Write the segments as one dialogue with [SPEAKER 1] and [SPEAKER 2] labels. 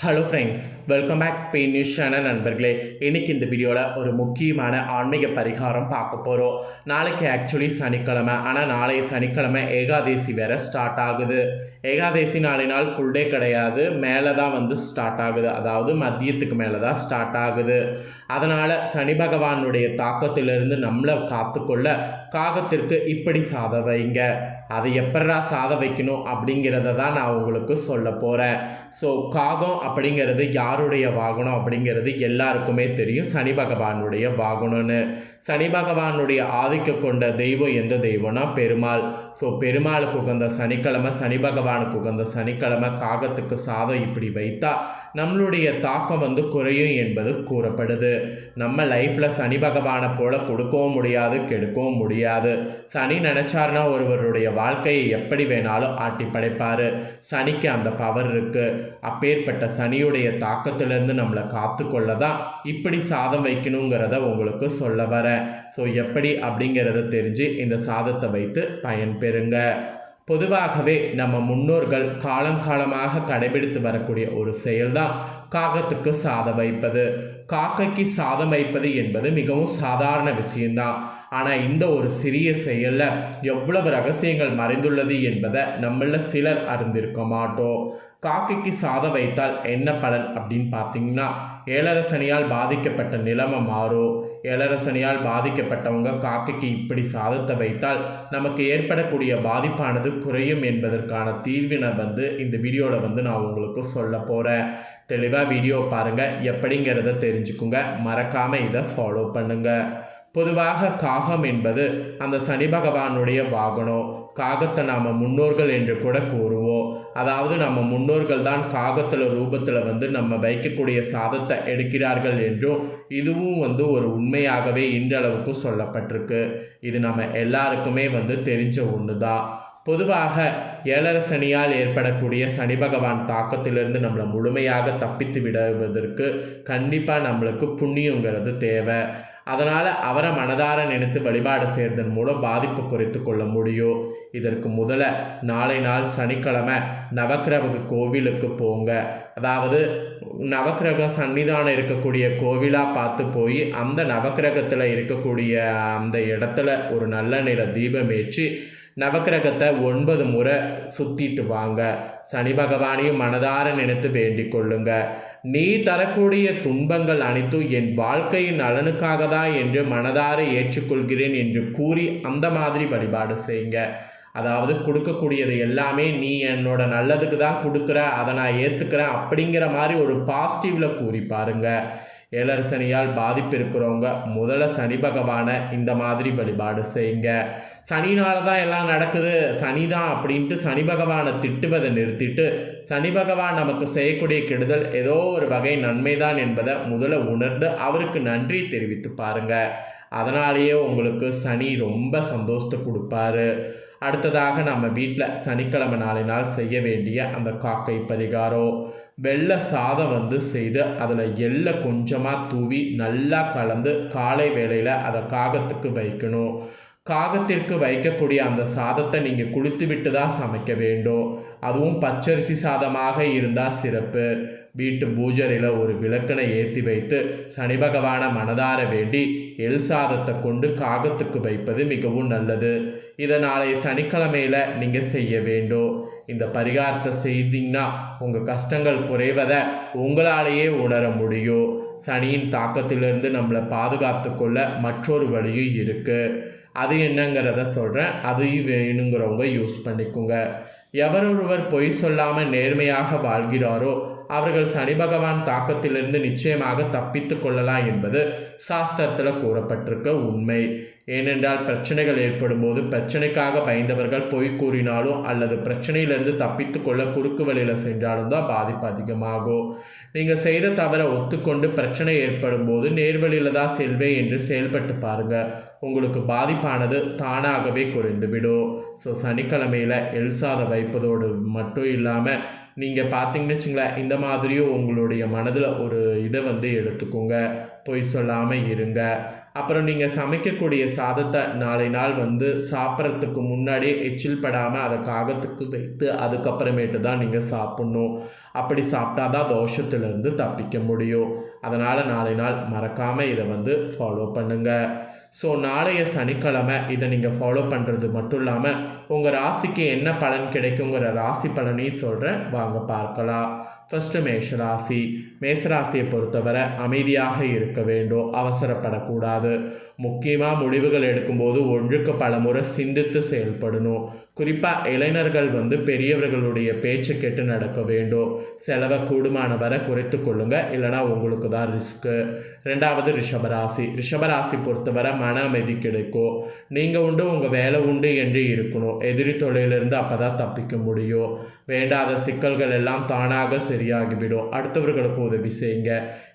[SPEAKER 1] Hello friends welcome back Spain news channel நண்பர்களே. இன்னைக்கு இந்த வீடியோவில் ஒரு முக்கியமான ஆன்மீக பரிகாரம் பார்க்க போகிறோம் நாளைக்கு ஆக்சுவலி சனிக்கிழமை ஆனால் நாளைய சனிக்கிழமை ஏகாதேசி வேற ஸ்டார்ட் ஆகுது. ஏகாதேசி நாளை நாள் ஃபுல் டே கிடையாது. மேலே தான் வந்து ஸ்டார்ட் ஆகுது. அதாவது மதியத்துக்கு மேலே தான் ஸ்டார்ட் ஆகுது. அதனால் சனி பகவானுடைய தாக்கத்திலிருந்து நம்மளை காத்துக்கொள்ள காகத்திற்கு இப்படி சாத வைங்க. அதை எப்படா சாத வைக்கணும் அப்படிங்கிறத தான் நான் உங்களுக்கு சொல்ல போகிறேன் ஸோ காகம் அப்படிங்கிறது யாருடைய வாகனம் அப்படிங்கிறது எல்லாருக்குமே தெரியும். சனி பகவானுடைய வாகனம்னு. சனி பகவானுடைய ஆதிக்க கொண்ட தெய்வம் எந்த தெய்வம்னா பெருமாள். ஸோ பெருமாளுக்கு உகந்த சனிக்கிழமை சனி பகவானுக்கு உகந்த சனிக்கிழமை காகத்துக்கு சாதம் இப்படி வைத்தா நம்மளுடைய தாக்கம் வந்து குறையும் என்பது கூறப்படுது. நம்ம லைஃப்பில் சனி பகவானை போல் கொடுக்கவும் முடியாது கெடுக்கவும் முடியாது. சனி நினச்சாருன்னா ஒருவருடைய வாழ்க்கையை எப்படி வேணாலும் ஆட்டி படைப்பார். சனிக்கு அந்த பவர் இருக்குது அப்பேற்பட்ட சனியுடைய தாக்கத்திலிருந்து நம்மளை காத்துக்கொள்ள தான் இப்படி சாதம் வைக்கணுங்கிறத உங்களுக்கு சொல்ல வரேன். ஸோ எப்படி அப்படிங்கிறத தெரிஞ்சு இந்த சாதத்தை வைத்து பயன்பெறுங்க. பொதுவாகவே நம்ம முன்னோர்கள் காலம் காலமாக கடைபிடித்து வரக்கூடிய ஒரு செயல்தான் காகத்துக்கு சாதம் வைப்பது. காக்கைக்கு சாதம் வைப்பது என்பது மிகவும் சாதாரண விஷயம்தான். ஆனால் இந்த ஒரு சிறிய செயலில் எவ்வளவு ரகசியங்கள் மறைந்துள்ளது என்பதை நம்மள சிலர் அறிந்திருக்க மாட்டோம். காக்கைக்கு சாதம் வைத்தால் என்ன பலன் அப்படின்னு பார்த்தீங்கன்னா ஏழரசனியால் பாதிக்கப்பட்ட நிலைமை மாறும் ஏழரசனியால் பாதிக்கப்பட்டவங்க காக்கைக்கு இப்படி சாதத்தை வைத்தால் நமக்கு ஏற்படக்கூடிய பாதிப்பானது குறையும் என்பதற்கான தீர்வினை வந்து இந்த வீடியோவில் வந்து நான் உங்களுக்கு சொல்ல போகிறேன் தெளிவாக வீடியோ பாருங்கள் எப்படிங்கிறத தெரிஞ்சுக்குங்க. மறக்காமல் இதை ஃபாலோ பண்ணுங்கள் பொதுவாக காகம் என்பது அந்த சனி பகவானுடைய வாகனம். காகத்தை நாம் முன்னோர்கள் என்று கூட கூறுவோம். அதாவது நம்ம முன்னோர்கள் தான் காகத்தில் ரூபத்தில் வந்து நம்ம வைக்கக்கூடிய சாதத்தை எடுக்கிறார்கள் என்றும் இதுவும் வந்து ஒரு உண்மையாகவே இன்றளவுக்கு சொல்லப்பட்டிருக்கு. இது நம்ம எல்லாருக்குமே வந்து தெரிஞ்ச ஒன்று தான் பொதுவாக ஏழரை சனியால் ஏற்படக்கூடிய சனி பகவான் தாக்கத்திலிருந்து நம்மளை முழுமையாக தப்பித்து விடுவதற்கு கண்டிப்பாக நம்மளுக்கு புண்ணியங்கிறது தேவை. அதனால் அவரை மனதார நினைத்து வழிபாடு செய்கிறதன் மூலம் பாதிப்பு குறைத்து கொள்ள முடியும் இதற்கு முதல்ல நாளை நாள் சனிக்கிழமை நவக்கிரக கோவிலுக்கு போங்க. அதாவது நவக்கிரகம் சன்னிதானம் இருக்கக்கூடிய கோவிலாக பார்த்து போய் அந்த நவக்கிரகத்தில் இருக்கக்கூடிய அந்த இடத்துல ஒரு நல்ல நில தீபம் ஏற்றி நவக்கிரகத்தை ஒன்பது முறை சுற்றிட்டு வாங்க. சனி பகவானையும் மனதார நினைத்து வேண்டிக் கொள்ளுங்கள் நீ தரக்கூடிய துன்பங்கள் அனைத்தும் என் வாழ்க்கையின் நலனுக்காக தான் என்று மனதார ஏற்றுக்கொள்கிறேன் என்று கூறி அந்த மாதிரி வழிபாடு செய்யுங்க. அதாவது கொடுக்கக்கூடியது எல்லாமே நீ என்னோட நல்லதுக்கு தான் கொடுக்குற அதை நான் ஏற்றுக்கிறேன் அப்படிங்கிற மாதிரி ஒரு பாசிட்டிவில் கூறி பாருங்க. ஏழரை சனியால் பாதிப்பு இருக்கிறவங்க முதல்ல சனி பகவானை இந்த மாதிரி வழிபாடு செய்யுங்க. சனினால தான் எல்லாம் நடக்குது சனி தான் அப்படின்ட்டு சனி பகவானை திட்டுவதை நிறுத்திட்டு சனி பகவான் நமக்கு செய்யக்கூடிய கெடுதல் ஏதோ ஒரு வகை நன்மைதான் என்பதை முதல்ல உணர்ந்து அவருக்கு நன்றி தெரிவித்து பாருங்க. அதனாலேயே உங்களுக்கு சனி ரொம்ப சந்தோஷத்தை கொடுப்பாரு. அடுத்ததாக நம்ம வீட்டில் சனிக்கிழமை நாளை நாள் செய்ய வேண்டிய அந்த காக்கை பரிகாரம் வெள்ளை சாதம் வந்து செய்து அதில் எள்ளை கொஞ்சமாக தூவி நல்லா கலந்து காலை வேளையில் அதை காகத்துக்கு வைக்கணும். காகத்திற்கு வைக்கக்கூடிய அந்த சாதத்தை நீங்கள் குளித்து விட்டு தான் சமைக்க வேண்டும் அதுவும் பச்சரிசி சாதமாக இருந்தால் சிறப்பு. வீட்டு பூஜரையில் ஒரு விளக்கனை ஏற்றி வைத்து சனி பகவான மனதார வேண்டி எல் சாதத்தை கொண்டு காகத்துக்கு வைப்பது மிகவும் நல்லது. இதை நாளைய சனிக்கிழமையில் நீங்கள் செய்ய வேண்டும் இந்த பரிகாரத்தை செய்தீங்கன்னா உங்கள் கஷ்டங்கள் குறைவதை உங்களாலேயே உணர முடியும். சனியின் தாக்கத்திலிருந்து நம்மளை பாதுகாத்து கொள்ள மற்றொரு வழியும் இருக்குது அது என்னங்கிறத சொல்கிறேன் அதையும் வேணுங்கிறவங்க யூஸ் பண்ணிக்கோங்க. எவரொருவர் பொய் சொல்லாமல் நேர்மையாக வாழ்கிறாரோ அவர்கள் சனி பகவான் தாக்கத்திலிருந்து நிச்சயமாக தப்பித்து கொள்ளலாம் என்பது சாஸ்திரத்தில் கூறப்பட்டிருக்க உண்மை. ஏனென்றால் பிரச்சனைகள் ஏற்படும் போது பிரச்சனைக்காக பயந்தவர்கள் பொய் கூறினாலும் அல்லது பிரச்சனையிலிருந்து தப்பித்து கொள்ள குறுக்கு வழியில் சென்றாலும் தான் பாதிப்பு அதிகமாகும். நீங்கள் செய்த தவறை ஒத்துக்கொண்டு பிரச்சனை ஏற்படும் போது நேர்வழியில் தான் செல்வேன் என்று செயல்பட்டு பாருங்கள் உங்களுக்கு பாதிப்பானது தானாகவே குறைந்துவிடும். ஸோ சனிக்கிழமையில் எல்சாத வைப்பதோடு மட்டும் இல்லாமல் நீங்கள் பார்த்தீங்கன்னு வச்சுங்களேன் இந்த மாதிரியும் உங்களுடைய மனதில் ஒரு இதை வந்து எடுத்துக்கோங்க. பொய் சொல்லாமல் இருங்க. அப்புறம் நீங்கள் சமைக்கக்கூடிய சாதத்தை நாளை நாள் வந்து சாப்பிட்றதுக்கு முன்னாடியே எச்சில் படாமல் அதை காகத்துக்கு வைத்து அதுக்கப்புறமேட்டு தான் நீங்கள் சாப்பிட்ணும். அப்படி சாப்பிட்டா தான் தோஷத்துலேருந்து தப்பிக்க முடியும். அதனால் நாளை நாள் மறக்காமல் இதை வந்து ஃபாலோ பண்ணுங்கள் ஸோ நாளைய சனிக்கிழமை இதை நீங்கள் ஃபாலோ பண்ணுறது மட்டும் இல்லாமல் உங்கள் ராசிக்கு என்ன பலன் கிடைக்குங்கிற ராசி பலனையும் சொல்கிறேன் வாங்க பார்க்கலாம். ஃபஸ்ட்டு மேஷ ராசி. மேசராசியை பொறுத்தவரை அமைதியாக இருக்க வேண்டும் அவசரப்படக்கூடாது. முக்கியமாக முடிவுகள் எடுக்கும்போது ஒன்றுக்கு பலமுறை சிந்தித்து செயல்படணும். குறிப்பாக இளைஞர்கள் வந்து பெரியவர்களுடைய பேச்சு கேட்டு நடக்க வேண்டும். செலவை கூடுமான வரை குறைத்து கொள்ளுங்கள் இல்லைனா உங்களுக்கு தான் ரிஸ்க்கு. ரெண்டாவது ரிஷபராசி. ரிஷபராசி பொறுத்தவரை மன அமைதி கிடைக்கும். நீங்கள் உண்டு உங்கள் வேலை உண்டு என்று இருக்கணும். எதிரி தொழிலிருந்து அப்போ தான் தப்பிக்க முடியும். வேண்டாத சிக்கல்கள் எல்லாம் தானாக சரியாகிவிடும். அடுத்தவர்களுக்கு உதவி செய்யுங்க.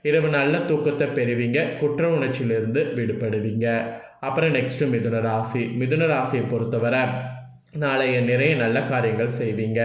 [SPEAKER 1] இரவு நல்ல தூக்கத்தை பெறுவீங்க. குற்ற உணர்ச்சியிலிருந்து விடுபடுவீங்க. அப்புறம் நெக்ஸ்ட்டு மிதுன ராசி. மிதுன ராசியை பொறுத்தவரை நாளைய நிறைய நல்ல காரியங்கள் செய்வீங்க.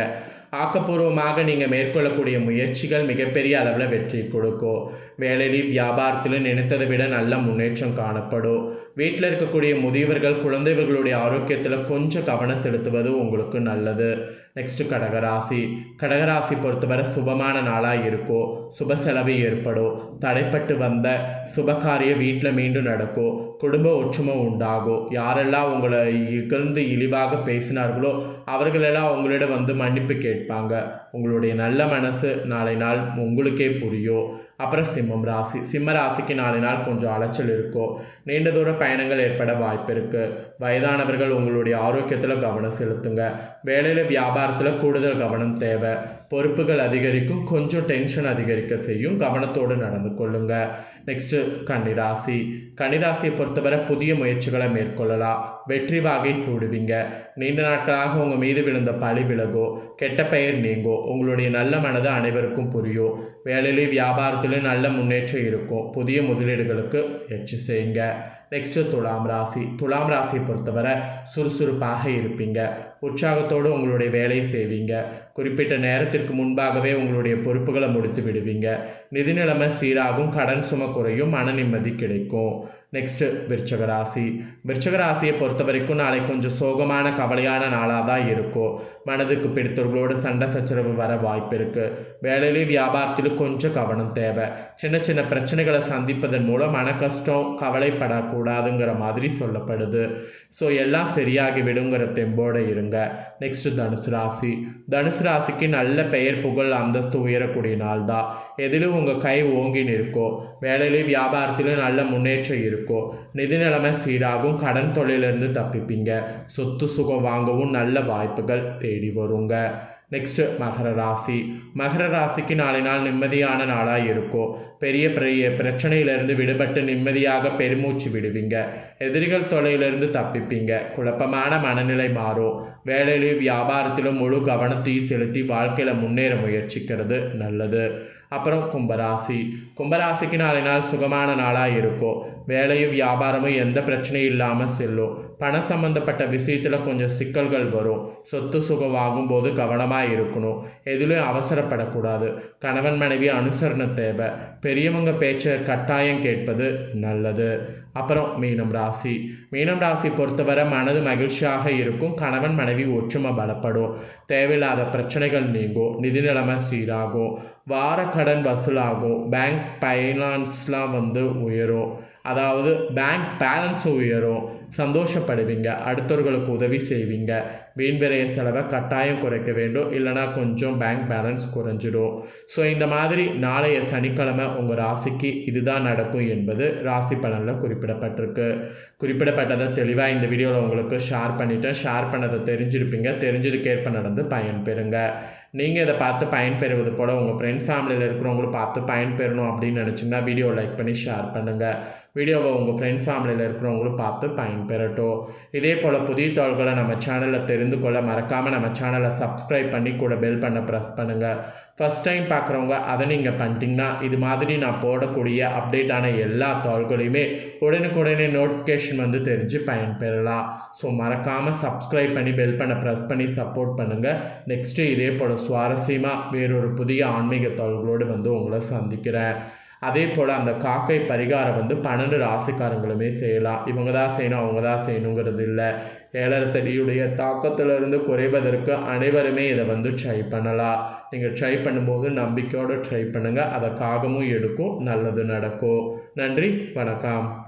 [SPEAKER 1] ஆக்கப்பூர்வமாக நீங்கள் மேற்கொள்ளக்கூடிய முயற்சிகள் மிகப்பெரிய அளவில் வெற்றி கொடுக்கும். வேலையிலும் வியாபாரத்திலும் நினைத்ததை விட நல்ல முன்னேற்றம் காணப்படும். வீட்டில் இருக்கக்கூடிய முதியவர்கள் குழந்தைகளுடைய ஆரோக்கியத்தில் கொஞ்சம் கவனம் செலுத்துவது உங்களுக்கு நல்லது. நெக்ஸ்ட்டு கடகராசி. கடகராசி பொறுத்தவரை சுபமான நாளாக இருக்கும் சுப செலவு ஏற்படும் தடைப்பட்டு வந்த சுபகாரிய வீட்டில் மீண்டும் நடக்கும் குடும்ப ஒற்றுமை உண்டாகும் யாரெல்லாம் உங்களை இகழ்ந்து இழிவாக பேசினார்களோ அவர்களெல்லாம் உங்களிடம் வந்து மன்னிப்பு கேட்பாங்க. உங்களுடைய நல்ல மனசு நாளை நாள் உங்களுக்கே புரியும். அப்புறம் சிம்மம் ராசி. சிம்ம ராசிக்கு நாலு நாள் கொஞ்சம் அலைச்சல் இருக்கும் நீண்ட தூர பயணங்கள் ஏற்பட வாய்ப்பு இருக்குது வயதானவர்கள் உங்களுடைய ஆரோக்கியத்தில் கவனம் செலுத்துங்க. வேலையில் வியாபாரத்தில் கூடுதல் கவனம் தேவை. பொறுப்புகள் அதிகரிக்கும் கொஞ்சம் டென்ஷன் அதிகரிக்க செய்யும். கவனத்தோடு நடந்து கொள்ளுங்க. நெக்ஸ்ட்டு கன்னிராசி கன்னிராசியை பொறுத்தவரை புதிய முயற்சிகளை மேற்கொள்ளலாம். வெற்றி வாகை சூடுவீங்க. நீண்ட நாட்களாக உங்கள் மீது விழுந்த பழி விலகோ கெட்ட பெயர் நீங்கோ உங்களுடைய நல்ல மனது அனைவருக்கும் புரியும். வேலையிலேயும் வியாபாரத்திலையும் நல்ல முன்னேற்றம் இருக்கும். புதிய முதலீடுகளுக்கு முயற்சி செய்யுங்க. நெக்ஸ்ட்டு துலாம் ராசி. துலாம் ராசியை பொறுத்தவரை சுறுசுறுப்பாக இருப்பீங்க. உற்சாகத்தோடு உங்களுடைய வேலையை செய்வீங்க. குறிப்பிட்ட நேரத்திற்கு முன்பாகவே உங்களுடைய பொறுப்புகளை முடித்து விடுவீங்க. நிதி நிலைமை சீராகும் கடன் சும குறையும் மன நிம்மதி கிடைக்கும். நெக்ஸ்ட்டு விருச்சகராசி விருச்சகராசியை பொறுத்த வரைக்கும் நாளை கொஞ்சம் சோகமான கவலையான நாளாக தான் இருக்கும் மனதுக்கு பிடித்தவர்களோடு சண்டை சச்சரவு வர வாய்ப்பு இருக்குது வேலையிலையும் வியாபாரத்திலும் கொஞ்சம் கவனம் தேவை சின்ன சின்ன பிரச்சனைகளை சந்திப்பதன் மூலம் மன கஷ்டம் கவலைப்படக்கூடாதுங்கிற மாதிரி சொல்லப்படுது ஸோ எல்லாம் சரியாகி விடுங்கிற தெம்போடு இருங்க நெக்ஸ்ட்டு தனுசு ராசி தனுசு ராசிக்கு நல்ல பெயர் புகழ் அந்தஸ்து உயரக்கூடிய நாள் தான் எதிலும் உங்கள் கை ஓங்கி நிற்கும் வேலையிலையும் வியாபாரத்திலும் நல்ல முன்னேற்றம் இருக்கும் நிதி நிலைமை சீராகும் கடன் தொழிலிருந்து தப்பிப்பீங்க. சொத்து சுகம் வாங்கவும் நல்ல வாய்ப்புகள் தேடி வருங்க. நெக்ஸ்ட்டு மகர ராசி. மகர ராசிக்கு நாளை நாள் நிம்மதியான நாளாக இருக்கும் பெரிய பெரிய பிரச்சனையிலிருந்து விடுபட்டு நிம்மதியாக பெருமூச்சு விடுவீங்க. எதிரிகள் தொலையிலிருந்து தப்பிப்பீங்க. குழப்பமான மனநிலை மாறும் வேலையிலும் வியாபாரத்திலும் முழு கவனத்தையும் செலுத்தி வாழ்க்கையில் முன்னேற முயற்சிக்கிறது நல்லது. அப்புறம் கும்பராசி. கும்பராசிக்கு நாளை நாள் சுகமான நாளாக இருக்கும் வேலையும் வியாபாரமும் எந்த பிரச்சனையும் இல்லாமல் செல்லும். பணம் சம்மந்தப்பட்ட விஷயத்தில் கொஞ்சம் சிக்கல்கள் வரும். சொத்து சுகம் போது கவனமாக இருக்கணும். எதுலேயும் அவசரப்படக்கூடாது. கணவன் மனைவி அனுசரணை தேவை. பெரியவங்க பேச்சை கட்டாயம் கேட்பது நல்லது. அப்புறம் மீனம் ராசி. மீனம் ராசி பொறுத்தவரை மனது மகிழ்ச்சியாக இருக்கும். கணவன் மனைவி ஒற்றுமை பலப்படும். தேவையில்லாத பிரச்சனைகள் நீங்கும். நிதி நிலைமை சீராகும். வார கடன் வசூலாகும். பேங்க் ஃபைனான்ஸ்லாம் வந்து உயரும். அதாவது பேங்க் பேலன்ஸ் உயரும். சந்தோஷப்படுவீங்க. அடுத்தவர்களுக்கு உதவி செய்வீங்க. வீண் செலவை கட்டாயம் குறைக்க வேண்டும். இல்லைனா கொஞ்சம் பேங்க் பேலன்ஸ் குறைஞ்சிடும். ஸோ இந்த மாதிரி நாளைய சனிக்கிழமை உங்கள் ராசிக்கு இதுதான் நடக்கும் என்பது ராசி பலனில் குறிப்பிடப்பட்டிருக்கு. குறிப்பிடப்பட்டதை தெளிவாக இந்த வீடியோவில் உங்களுக்கு ஷேர் பண்ணிவிட்டேன் ஷேர் பண்ணதை தெரிஞ்சிருப்பீங்க. தெரிஞ்சதுக்கேற்ப நடந்து பயன்பெறுங்க நீங்கள் இதை பார்த்து பயன்பெறுவது போல் உங்கள் ஃப்ரெண்ட்ஸ் ஃபேமிலியில் இருக்கிறவங்களும் பார்த்து பயன்பெறணும் அப்படின்னு நினச்சிங்கன்னா வீடியோ லைக் பண்ணி ஷேர் பண்ணுங்கள் வீடியோவை உங்கள் ஃப்ரெண்ட்ஸ் ஃபேமிலியில் இருக்கிறவங்களும் பார்த்து பயன்பெறட்டும். இதே போல் புதிய தோள்களை நம்ம சேனலில் தெரிந்து கொள்ள மறக்காமல் நம்ம சேனலை சப்ஸ்கிரைப் பண்ணி கூட பெல் பண்ண ப்ரெஸ் பண்ணுங்கள் ஃபஸ்ட் டைம் பார்க்குறவங்க அதை நீங்கள் பண்ணிட்டீங்கன்னா இது மாதிரி நான் போடக்கூடிய அப்டேட்டான எல்லா தாள்களையுமே உடனுக்குடனே நோட்டிஃபிகேஷன் வந்து தெரிஞ்சு பயன்பெறலாம். ஸோ மறக்காமல் சப்ஸ்கிரைப் பண்ணி பெல் பண்ண ப்ரெஸ் பண்ணி சப்போர்ட் பண்ணுங்கள் நெக்ஸ்ட்டு இதே போல் சுவாரஸ்யமாக வேறொரு புதிய ஆன்மீக தாள்களோடு வந்து உங்களை சந்திக்கிறேன். அதே போல் அந்த காக்கை பரிகாரம் வந்து பன்னெண்டு ராசிக்காரங்களுமே செய்யலாம். இவங்க தான் செய்யணும் அவங்க தான் செய்யணுங்கிறது இல்லை. ஏழரசடியுடைய தாக்கத்திலிருந்து குறைவதற்கு அனைவருமே இதை வந்து ட்ரை பண்ணலாம். நீங்கள் ட்ரை பண்ணும்போது நம்பிக்கையோடு ட்ரை பண்ணுங்கள் அதை காகமும் எடுக்கும் நல்லது நடக்கும். நன்றி வணக்கம்.